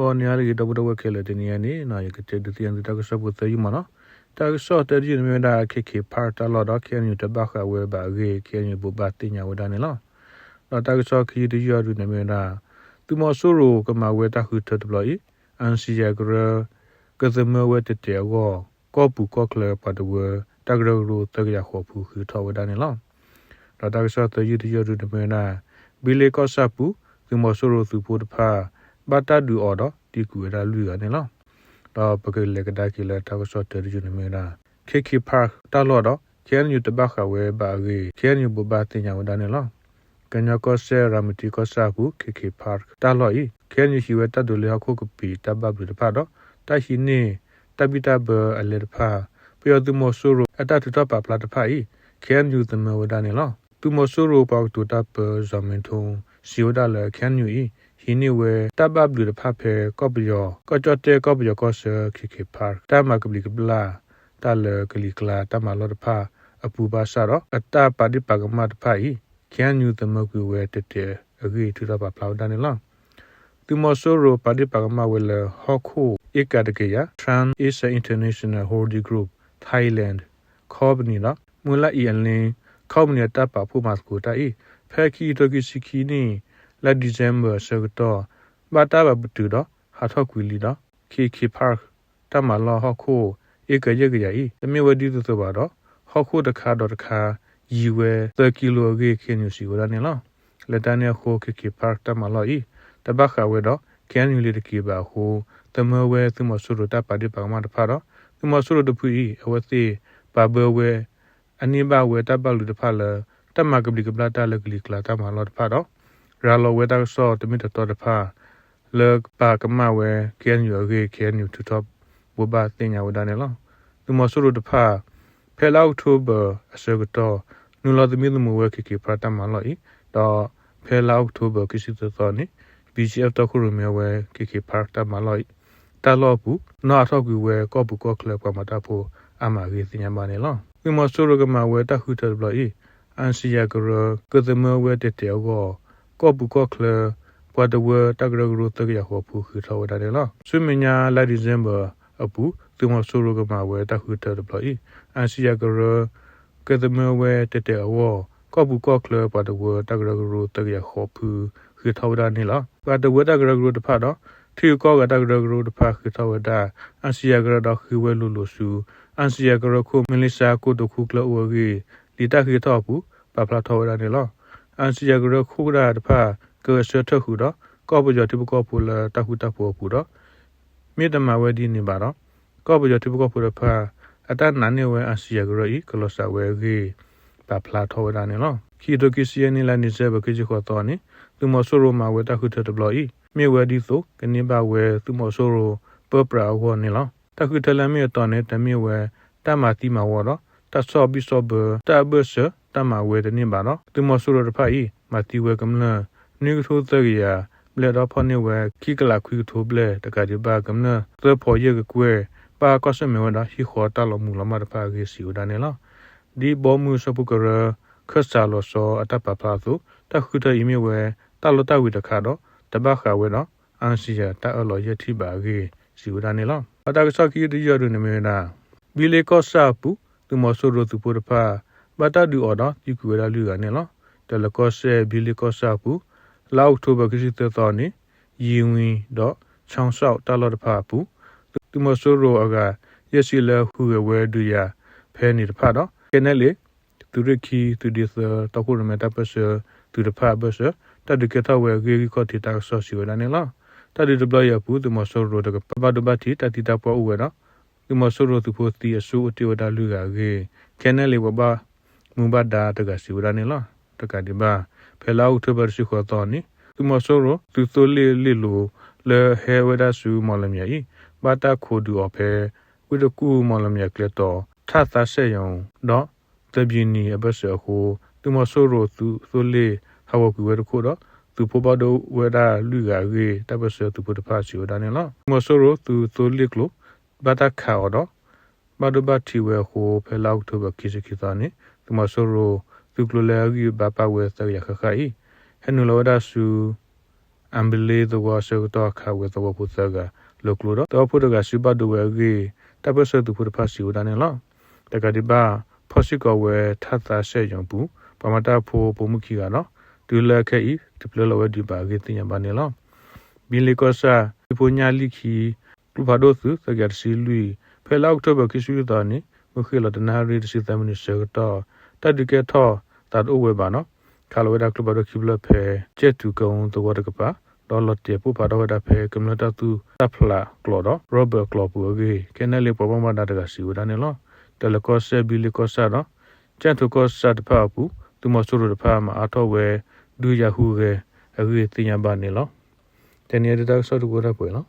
ဟောနေရာလေးတော့တော့ခဲလေတနေရနေနာရကတဲ့တန်တကဆပ်ကိုသေယူမနော်တာဆော့တဲ့ဒီမြေဒါခေခေပါတာလော်တော့ခဲညူတဘခဝဲဘာဂေခဲညူဘဘတင်ညာဝဒနေလောတော့တာဆော့ခီဒီရဒူနေမြေဒါသူမဆိုးရိုကမဝဲတာခုထတ်ဘလို့အန်စီယာဂရကဇမဝဲတတဲကောကောပူကောကလပတ်ဝဲတဂရရိုတကရခေါ်ဖူခထဝဒနေလောတော့တာဆော့တဲ့ဒီရဒူနေမြေဒါဘီလေကောဆပ်ပူသူမဆိုးရိုသူပိုတဖာ ဘာတာဒူအော်တော့ဒီကူရလူရနေလောတော့ပကလေကဒါကီလာတာဆော့တဲ့ဒီနေမြေဒါ KK Park တာလော်တော့ကျန်ယူတဘခဝဲဘာဂေကျန်ယူဘဘတင်ညာဝဒနေလောကညကောဆဲရမတီကောဆာကူ KK Park တာလော်ဤကျန်ယူရှိဝဲတတ်တူလေခုကပီတဘဘလူတဖာတော့တရှိနေတပိတဘအလေတဖာပျော်သူမဆူရအတတတပပလာတဖာဤကျန်ယူသမဝဒနေလောသူမဆူရပေါတူတပဇမင်ထုံစီဝဒလေကျန်ယူဤ ဟင်းနေဝဲတဘဘလူတဖာဖဲကော့ပယောကောကြတဲ့ကော့ပယောကောဆာ KK Park တမကပလီကပလာတလကလီကလာတမလောတဖာအပူပါဆာတော့အတပါတိပါကမတဖာဤကျန်ညူသမကွေဝဲတတဲ့အဂေထူတော့ပါဖလောက်တန်လောသူမဆိုရိုပါတိပါကမဝဲလဟခုဧကတကေယ Trans Asia International Holding Group Thailand ခေါပနီနော်မူလာအီအန်လင်းခေါပနီတပ်ပါဖို့မစကိုတိုင်ဖဲခီတိုကီစီခီနီ လက်ဒီဇမ်ဘာဆကတော့ဘာတာဘပတူတော့ဟာထောက်ကွီလီတော့ KK Park တမလောဟခုဧကရကရဤသမီဝဒီသဘာတော့ဟောခုတခါတော့တခါရီဝဲ30ကီလိုဂေခင်းယူစီဝရနေလားလက်တန်းရခိုကကီပါတမလောဤတဘခဝဲတော့ကန်ယူလီတကီပါဟိုသမဝဲသူမဆူရတပါတိပါမတဖာတော့သူမဆူရတဖူဤအဝစီပါဘဝဲအနိဘဝဲတပလူတဖာလတမကပလီကပလာတလကလီကလာတမလောတဖာတော့ ရာလောဝဲတဆောတမိတတော်တဖာလောပါကမဝဲကန်ယူဂေကန်ယူတူတော့ဘဘတင်ညာဝဒနေလောသူမဆူရတဖာဖဲလောက်တိုဘာအစကတော့နူလာသမီသမဝဲခေခေပရတမလောဤတော့ဖဲလောက်တိုဘာကိစီတော်နေ BGF တခုရမြဝဲခေခေပရတမလောဤတလောဘူးနော်ထောက်ကူဝဲကော့ဘူးကော့ကလပ်ကမတာဖို့အမကြီးတင်ညာမနေလောသူမဆူရကမဝဲတခုတဘလောဤအန်စီယာကရကသမဝဲတဲ့တဲ့ကော ကော့ဘူးကော့ကလပ်ပွားတဝတကရဂရုတကရဟောဖူခထဝဒတယ်လားဆွေမညာလာဒီဇမ်ဘာအပူသူမဆိုရကမှာဝဲတခုတဘလီအန်စီယကရကဒမဝဲတတဲဝကောဘူးကောကလပတဝတကရဂရုတကရခောဖူခိထဝဒနေလားပတဝတကရဂရုတဖတ်တော့ထီကောကတကရဂရုတဖတ်ခိထဝဒအန်စီယကရတော့ခိဝဲလူလူစုအန်စီယကရခုမလီစာကိုတခုကလဝဂီလီတခိထဖူပပလာထဝဒနေလား အန်စီယကရခုကရတဖတ်ကဆထခုတော့ကောပကြတိပကောပူလာတခုတဖူဖူတော့မြေတမဝဲဒီနေပါတော့ကောပကြတိပကောပူရဖာအတနန်နေဝဲအစီယဂရဤကလောဆာဝဲဂေပပလာထောဒါနေလောခီတိုကီစီယနီလာနေဇဘကကြီးခေါ်တော်နေသူမဆိုရိုမာဝဲတခုထတဘလဤမြေဝဲဒီဆိုကနေပါဝဲသူမဆိုရိုပပရာဟောနေလောတခုထလမြေတော်နေတမြေဝဲတမတိမဝတော့တဆောဘီဆောဘတဘဆ တမဝဲတနေပါတော့သူမဆိုရိုတဖာဤမတိဝဲကမလနိကထိုသရယာဘလက်တော့ဖနေဝဲခိကလာခွီထိုဘလက်တကဒီပါကမနသဖော်ရကကွဲပါကောစမေဝဒဟီခေါ်တလမူလမတပါကေစီဝဒနေလားဒီဘောမှုစပုကရခဆာလောဆောအတပပလာသုတခုတအီမီဝဲတလတဝိတခါတော့တဘခဝဲတော့အန်စီယာတအလောယတိပါကေစီဝဒနေလားအတကစကီတရရနေမေနာဘီလေကောဆာပူသူမဆိုရသူပုရဖာ ဘတာဒူအော်တော့ဒီကူရလူကနေလားတလကောဆဲဘီလေကောဆာပူလောက်ထိုဘကစီတတော်နေယီဝင်းတော့ချောင်းဆောက်တလောတဖာပူသူမဆိုးရောအကရရှိလဟူဝဲဒူယာဖဲနေတဖာတော့ကဲနဲ့လေသူရခီသူဒီသတခုရမတပစသူတဖာဘစတဒကတဝဲဂေကိုတီတာဆောစီဝလာနေလားတဒီဒဘလရပူသူမဆိုးရောတကပပဒဘတီတတီတာပေါ်ဦးဝဲတော့သူမဆိုးရောသူဖို့တီအဆူအတီဝဒါလူကဂေကဲနဲ့လေဘဘ မူဘဒါတကစီဝလာနေလားတကဒီဘာဖဲလာဥထဘရရှိခေါ်တော်နီသူမဆိုးရောသူဆိုလေလေလိုလေဟဲဝဒါဆူမလမြီဘာတာခိုဒူအဖဲဝိတကူမလမြကလတော့ထသဆေယုံတော့တပြင်းနီအဘဆခုသူမဆိုးရောသူဆိုလေဟဝကူဝဲတခုတော့သူဖောဘဒဝဲဒါလူကရေတပစသူပဒဖာစီဝဒါနေလားမဆိုးရောသူဆိုလေကလို့ဘာတာခါတော့ဘာဒဘတီဝဲဟိုဖဲလောက်တော့ကိစကိသနေ သူမဆိုးရောသူကလလေကြီးဘာပါဝဲသရခခိုင်ဟနုလောဒါဆူအ unbelievable so to ka we to pu sa ga lo klo do to pu ga su ba do we ge ta pa so tu pu pa si u da ne lo ta ga di ba pho si ko we tha ta se yong pu pa ma ta pho pu mu ki ga no tu la ke i tu plo lo we di ba ge tin ya ba ne lo bi le ko sa pu nya li ki lu ba do su sa ga si lui phe la october ki su da ni mu khi lo da na ri si ta mu ni se to ta di ke tho ta do we ba no ခါလိုဝဒါကလဘရခိဘလဖဲကျက်တူကုံတဝရကပါဒေါ်လာတေပူပါတော့ဒါဖဲကမ္လတာသူတပ်ဖလာကလော်တော့ရောဘတ်ကလော်ပူဂေကဲနယ်လေပပမဒါတကစီဝဒါနေလောတယ်လကောဆေဘီလကောဆာတော့ကျက်တူကောဆာတဖာပူသူမဆူရတဖာမှာအထောဝဲဒူယာဟုရဲအဂေတင်ညာပါနေလောတနေ့တတောက်ဆော့တူကိုရပွေလော